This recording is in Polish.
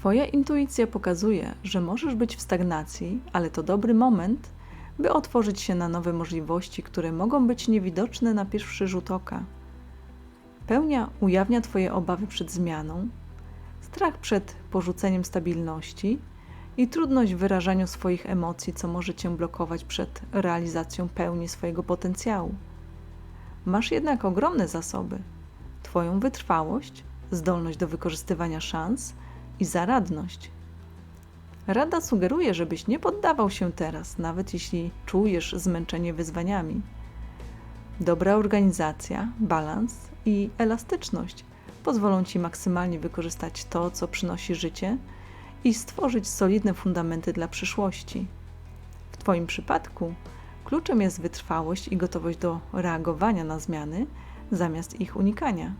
Twoja intuicja pokazuje, że możesz być w stagnacji, ale to dobry moment, by otworzyć się na nowe możliwości, które mogą być niewidoczne na pierwszy rzut oka. Pełnia ujawnia Twoje obawy przed zmianą, strach przed porzuceniem stabilności i trudność w wyrażaniu swoich emocji, co może Cię blokować przed realizacją pełni swojego potencjału. Masz jednak ogromne zasoby: Twoją wytrwałość, zdolność do wykorzystywania szans i zaradność. Rada sugeruje, żebyś nie poddawał się teraz, nawet jeśli czujesz zmęczenie wyzwaniami. Dobra organizacja, balans i elastyczność pozwolą Ci maksymalnie wykorzystać to, co przynosi życie i stworzyć solidne fundamenty dla przyszłości. W Twoim przypadku kluczem jest wytrwałość i gotowość do reagowania na zmiany zamiast ich unikania.